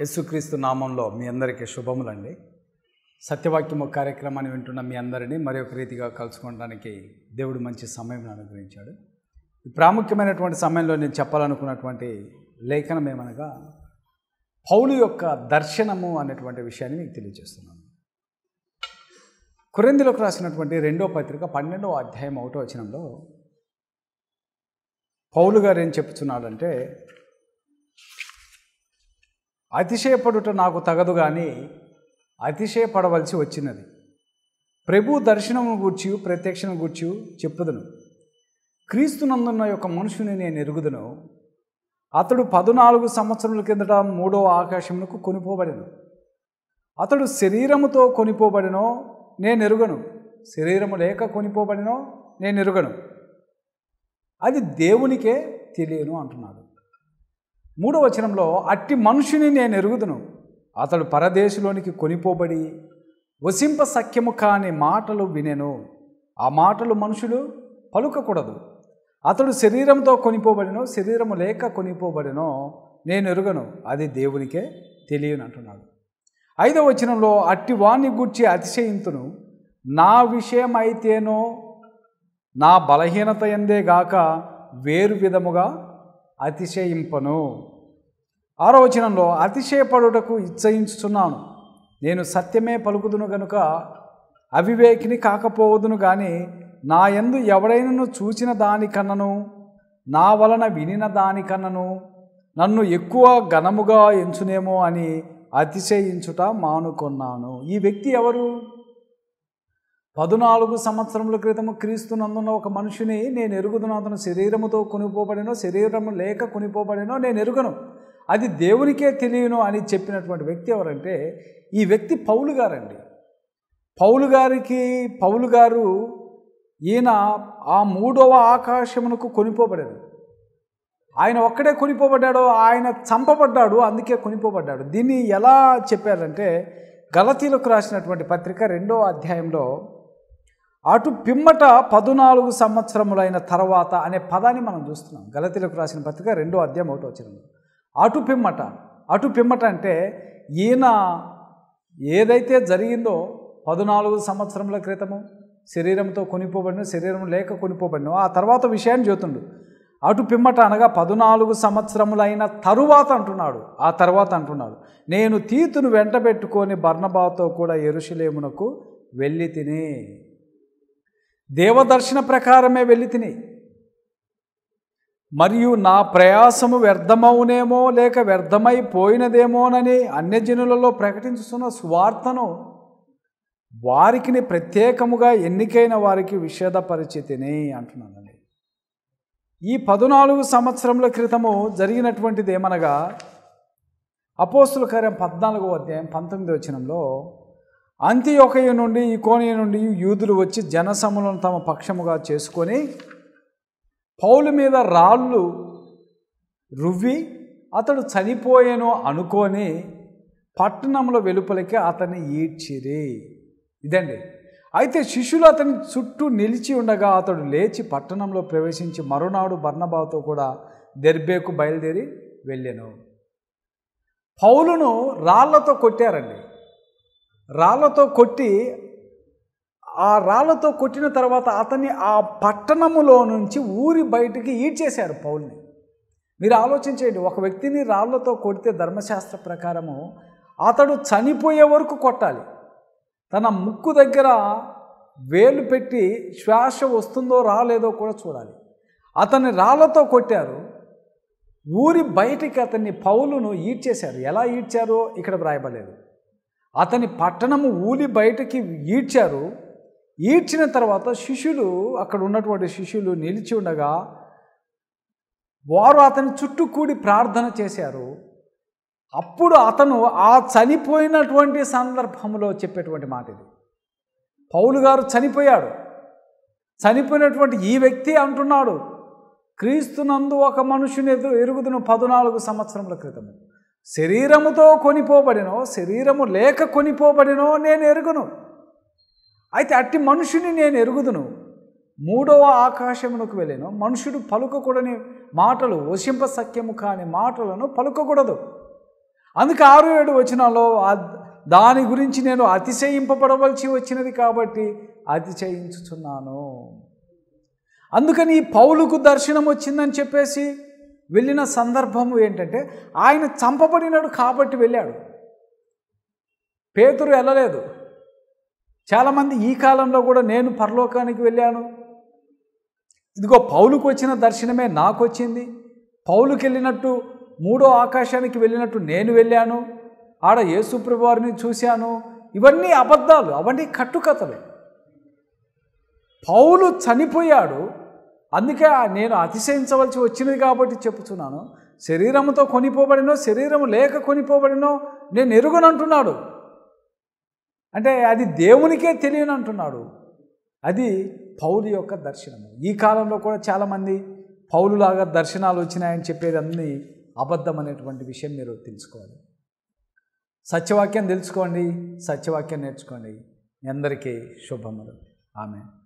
యేసుక్రీస్తు నామంలో మీ అందరికీ శుభములండి. సత్యవాక్యము కార్యక్రమాన్ని వింటున్న మీ అందరినీ మరి ఒక రీతిగా కలుసుకోవడానికి దేవుడు మంచి సమయం అనుగ్రహించాడు. ప్రాముఖ్యమైనటువంటి సమయంలో నేను చెప్పాలనుకున్నటువంటి లేఖనం ఏమనగా పౌలు యొక్క దర్శనము అనేటువంటి విషయాన్ని మీకు తెలియజేస్తున్నాను. కురెందులకు రాసినటువంటి రెండో పత్రిక పన్నెండవ అధ్యాయం ఒకటో వచనంలో పౌలు గారు ఏం చెప్తున్నాడంటే అతిశయపడుట నాకు తగదు కానీ అతిశయపడవలసి వచ్చినది. ప్రభు దర్శనము గూర్చి ప్రత్యక్షను గూర్చి చెప్పుదును. క్రీస్తునందున్న యొక్క మనుషుని నేను ఎరుగుదును. అతడు పద్నాలుగు సంవత్సరముల కిందట మూడో ఆకాశమునకు కొనిపోబడిను. అతడు శరీరముతో కొనిపోబడినో నేను ఎరుగను. శరీరము లేక కొనిపోబడినో నేను ఎరుగను. అది దేవునికే తెలియను అంటున్నాడు. మూడవ వచనంలో అట్టి మనుషుని నేను ఎరుగుదును. అతడు పరదేశంలోనికి కొనిపోబడి వసింప సఖ్యము కాని మాటలు వినెను. ఆ మాటలు మనుషులు పలుకకూడదు. అతడు శరీరంతో కొనిపోబడినో శరీరము లేక కొనిపోబడినో నేను ఎరుగను. అది దేవునికే తెలియను అంటున్నాడు. ఐదవ వచనంలో అట్టి వాణ్ణి గూర్చి అతిశయింతును. నా విషయమైతేనో నా బలహీనత ఎందేగాక వేరు విధముగా అతిశయింపను. ఆరో వచనంలో అతిశయపడుటకు ఇచ్చయించుచున్నాను. నేను సత్యమే పలుకుదును గనుక అవివేకిని కాకపోవదును కానీ నా యందు ఎవడైనను చూచిన దానికన్నను నా వలన వినిన దానికన్నను నన్ను ఎక్కువ ఘనముగా ఎంచునేమో అని అతిశయించుట మానుకున్నాను. ఈ వ్యక్తి ఎవరు? పద్నాలుగు సంవత్సరముల క్రితము క్రీస్తునందున్న ఒక మనుషుని నేను ఎరుగుదును అతను శరీరముతో కొనిపోబడినో శరీరము లేక కొనిపోబడినో నేను ఎరుగను. అది దేవునికే తెలియను అని చెప్పినటువంటి వ్యక్తి ఎవరంటే ఈ వ్యక్తి పౌలు గారండి. పౌలు గారికి పౌలు గారు ఈయన ఆ మూడవ ఆకాశమునకు కొనిపోబడాడు ఆయన ఒక్కడే కొనిపోబడ్డాడు ఆయన చంపబడ్డాడు అందుకే కొనిపోబడ్డాడు. దీన్ని ఎలా చెప్పారంటే గలతీలకు రాసినటువంటి పత్రిక రెండో అధ్యాయంలో అటు పిమ్మట పదునాలుగు సంవత్సరములైన తర్వాత అనే పదాన్ని మనం చూస్తున్నాం. గలతీలకు రాసిన పత్రిక రెండో అధ్యాయం ఒకటి వచ్చింది అటు పిమ్మట అటు పిమ్మట అంటే ఈయన ఏదైతే జరిగిందో పదునాలుగు సంవత్సరముల క్రితము శరీరంతో కొనిపోబడిన శరీరం లేక కొనిపోబడిన ఆ తర్వాత విషయాన్ని చూతుండు అటు పిమ్మట అనగా పదునాలుగు సంవత్సరములైన తరువాత అంటున్నాడు. ఆ తర్వాత అంటున్నాడు. నేను తీతును వెంటబెట్టుకొని బర్ణబాతో కూడా ఎరుషులేమునకు వెళ్ళి తిని దేవదర్శన ప్రకారమే వెళ్ళి తిని. మరియు నా ప్రయాసము వ్యర్థమవునేమో లేక వ్యర్థమైపోయినదేమోనని అన్యజనులలో ప్రకటించుతున్న స్వార్థను వారికి ప్రత్యేకముగా ఎన్నికైన వారికి విషేదపరిచితిని అంటున్నానండి. ఈ పద్నాలుగు సంవత్సరముల క్రితము జరిగినటువంటిది ఏమనగా అపోస్తుల కార్యం పద్నాలుగో అధ్యాయం పంతొమ్మిది వచనంలో అంత్యొకయ నుండి ఈ నుండి యూదులు వచ్చి జనసములను తమ పక్షముగా చేసుకొని పౌలు మీద రాళ్ళు రువ్వి అతడు చనిపోయేను అనుకొని పట్టణంలో వెలుపలికి అతన్ని ఈడ్చిరి. ఇదండి. అయితే శిష్యులు అతని చుట్టూ నిలిచి ఉండగా అతడు లేచి పట్టణంలో ప్రవేశించి మరునాడు బర్ణబాతో కూడా దెర్బేకు బయలుదేరి వెళ్ళాను. పౌలును రాళ్ళతో కొట్టారండి. రాళ్ళతో కొట్టి ఆ రాళ్ళతో కొట్టిన తర్వాత అతన్ని ఆ పట్టణములో నుంచి ఊరి బయటికి ఈడ్చేశారు పౌల్ని. మీరు ఆలోచించేయండి ఒక వ్యక్తిని రాళ్ళతో కొడితే ధర్మశాస్త్ర ప్రకారము అతడు చనిపోయే వరకు కొట్టాలి. తన ముక్కు దగ్గర వేలు పెట్టి శ్వాస వస్తుందో రాలేదో కూడా చూడాలి. అతన్ని రాళ్ళతో కొట్టారు. ఊరి బయటికి అతన్ని పౌలును ఈడ్చేశారు. ఎలా ఈడ్చారో ఇక్కడ వ్రాయబడలేదు. అతని పట్టణము ఊలి బయటకి ఈడ్చారు. ఈడ్చిన తర్వాత శిష్యులు అక్కడ ఉన్నటువంటి శిష్యులు నిలిచి ఉండగా వారు అతని చుట్టూ కూడి ప్రార్థన చేశారు. అప్పుడు అతను ఆ చనిపోయినటువంటి సందర్భంలో చెప్పేటువంటి మాట ఇది. పౌలు గారు చనిపోయాడు. చనిపోయినటువంటి ఈ వ్యక్తి అంటున్నాడు క్రీస్తునందు ఒక మనుషుని ఎదురు ఎరుగుదును పద్నాలుగు సంవత్సరముల క్రితము. శరీరముతో కొనిపోబడినో శరీరము లేక కొనిపోబడినో నేను ఎరుగును. అయితే అట్టి మనుషుని నేను ఎరుగుదును. మూడవ ఆకాశమునకు వెళ్ళాను మనుషుడు పలుకకూడని మాటలు వశింప సఖ్యము కాని మాటలను పలుకకూడదు. అందుకే ఆరు ఏడు వచనాల్లో దాని గురించి నేను అతిశయింపబడవలసి వచ్చినది కాబట్టి అతిశయించుచున్నాను. అందుకని ఈ పౌలుకు దర్శనం వచ్చిందని చెప్పేసి వెళ్ళిన సందర్భము ఏంటంటే ఆయన చంపబడినాడు కాబట్టి వెళ్ళాడు. పేతురు వెళ్ళలేదు. చాలామంది ఈ కాలంలో కూడా నేను పరలోకానికి వెళ్ళాను. ఇదిగో పౌలుకు వచ్చిన దర్శనమే నాకు వచ్చింది పౌలుకి వెళ్ళినట్టు మూడో ఆకాశానికి వెళ్ళినట్టు నేను వెళ్ళాను. ఆడ యేసుప్రభు వారిని చూశాను. ఇవన్నీ అబద్ధాలు అవన్నీ కట్టుకథలే. పౌలు చనిపోయాడు. అందుకే నేను అతిశయించవలసి వచ్చినది కాబట్టి చెప్పుచున్నాను. శరీరముతో కొనిపోబడినో శరీరము లేక కొనిపోబడినో నేను ఎరుగునంటున్నాడు. అంటే అది దేవునికే తెలియని అంటున్నాడు అది పౌలు యొక్క దర్శనము. ఈ కాలంలో కూడా చాలామంది పౌలులాగా దర్శనాలు వచ్చినాయని చెప్పేది అన్ని అబద్ధం అనేటువంటి విషయం మీరు తెలుసుకోవాలి సత్యవాక్యం తెలుసుకోండి సత్యవాక్యం నేర్చుకోండి. మీ అందరికీ శుభములు. ఆమె